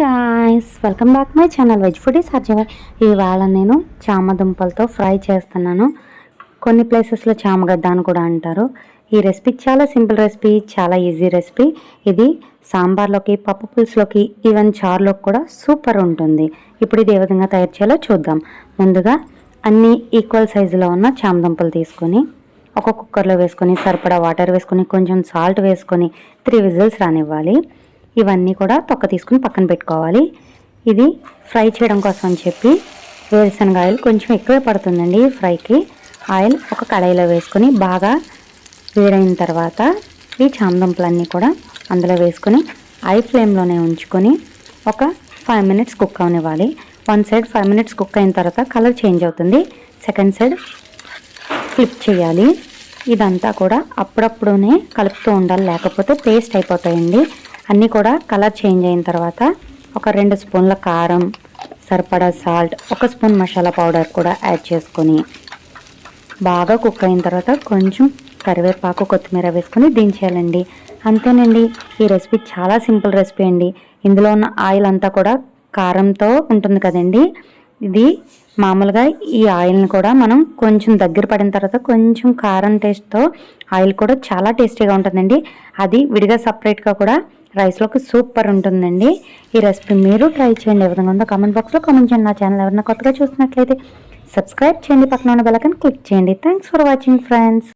Guys welcome back my channel veg food is ఇవాళ నేను చామదుంపలతో fry చేస్తున్నాను. కొన్ని ప్లేసెస్లో చామగడ్డ అని కూడా అంటారు. ఈ రెసిపీ చాలా సింపుల్ రెసిపీ చాలా ఈజీ రెసిపీ ఇది సాంబార్లోకి పప్పు పులుసులోకి ఈవెన్ చారులోకి కూడా సూపర్ ఉంటుంది. ఇప్పుడు ఇది ఏ విధంగా తయారు చేయాలో చూద్దాం. ముందుగా అన్ని ఈక్వల్ సైజులో ఉన్న చామదుంపలు తీసుకొని ఒక కుక్కర్లో వేసుకొని సరిపడా వాటర్ వేసుకొని కొంచెం సాల్ట్ వేసుకొని త్రీ విజిల్స్ రానివ్వాలి. ఇవన్నీ కూడా తొక్క తీసుకుని పక్కన పెట్టుకోవాలి. ఇది ఫ్రై చేయడం కోసం అని చెప్పి వేరుశనగ ఆయిల్ కొంచెం ఎక్కువే పడుతుందండి ఫ్రైకి. ఆయిల్ ఒక కడాయిలో వేసుకొని బాగా వేడైన తర్వాత ఈ చామదుంపలన్నీ కూడా అందులో వేసుకొని ఐ ఫ్లేమ్లోనే ఉంచుకొని ఒక five minutes cook అవనివ్వాలి. One side five minutes cook అయిన తర్వాత కలర్ చేంజ్ అవుతుంది. సెకండ్ సైడ్ ఫ్లిప్ చేయాలి. ఇదంతా కూడా అప్పుడప్పుడునే కలుపుతూ ఉండాలి. లేకపోతే పేస్ట్ అయిపోతాయండి. అన్నీ కూడా కలర్ చేంజ్ అయిన తర్వాత ఒక రెండు స్పూన్ల కారం సరిపడా సాల్ట్ ఒక స్పూన్ మసాలా పౌడర్ కూడా యాడ్ చేసుకొని బాగా కుక్ అయిన తర్వాత కొంచెం కరివేపాకు కొత్తిమీర వేసుకొని దించేయాలండి. అంతేనండి ఈ రెసిపీ చాలా సింపుల్ రెసిపీ అండి. ఇందులో ఉన్న ఆయిల్ అంతా కూడా కారంతో ఉంటుంది కదండి. ఇది మామూలుగా ఈ ఆయిల్ని కూడా మనం కొంచెం దగ్గర పడిన తర్వాత కొంచెం కారం టేస్ట్తో ఆయిల్ కూడా చాలా టేస్టీగా ఉంటుందండి. అది విడిగా సపరేట్గా కూడా రైస్లోకి సూపర్ ఉంటుందండి. ఈ రెసిపీ మీరు ట్రై చేయండి. ఏ విధంగా ఉందో కామెంట్ బాక్స్లో కామెంట్ చేయండి. నా ఛానల్ ఎవరైనా కొత్తగా చూసినట్లయితే సబ్స్క్రైబ్ చేయండి. పక్కన ఉన్న బెలకన్ క్లిక్ చేయండి. Thanks for watching friends